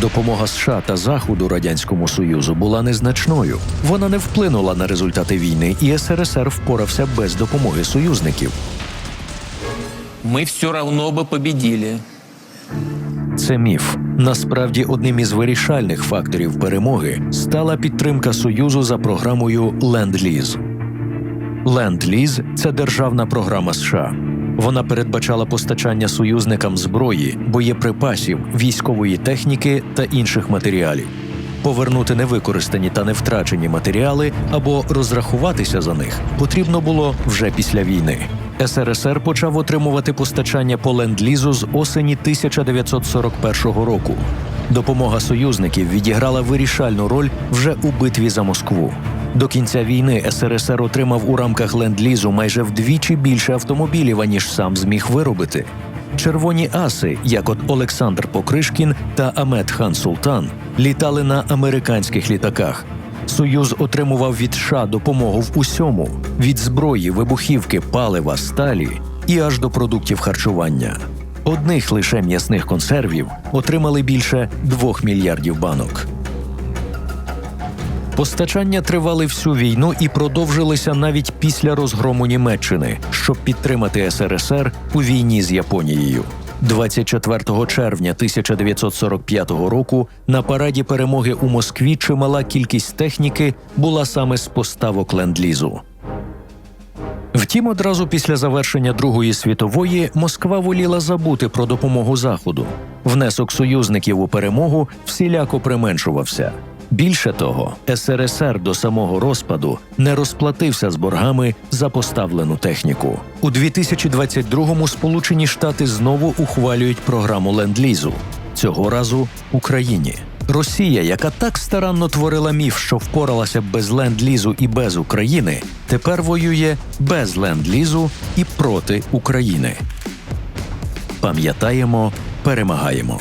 допомога США та Заходу радянському союзу була незначною. Вона не вплинула на результати війни, і СРСР впорався без допомоги союзників. Мы все равно бы победили. Це міф. Насправді, одним із вирішальних факторів перемоги стала підтримка союзу за програмою Ленд-Ліз. Ленд-Ліз – це державна програма США. Вона передбачала постачання союзникам зброї, боєприпасів, військової техніки та інших матеріалів. Повернути невикористані та невтрачені матеріали або розрахуватися за них потрібно було вже після війни. СРСР почав отримувати постачання по ленд-лізу з осені 1941 року. Допомога союзників відіграла вирішальну роль вже у битві за Москву. До кінця війни СРСР отримав у рамках ленд-лізу майже вдвічі більше автомобілів, аніж сам зміг виробити. Червоні аси, як от Олександр Покришкін та Амет Хан Султан, літали на американських літаках. Союз отримував від США допомогу в усьому: від зброї, вибухівки, палива, сталі і аж до продуктів харчування. Одних лише м'ясних консервів отримали більше двох мільярдів банок. Постачання тривали всю війну і продовжилися навіть після розгрому Німеччини, щоб підтримати СРСР у війні з Японією. 24 червня 1945 року на параді перемоги у Москві чимала кількість техніки була саме з поставок ленд-лізу. Втім, одразу після завершення Другої світової Москва воліла забути про допомогу Заходу. Внесок союзників у перемогу всіляко применшувався. Більше того, СРСР до самого розпаду не розплатився з боргами за поставлену техніку. У 2022-му Сполучені Штати знову ухвалюють програму ленд-лізу. Цього разу Україні. Росія, яка так старанно творила міф, що впоралася без ленд-лізу і без України, тепер воює без ленд-лізу і проти України. Пам'ятаємо, перемагаємо.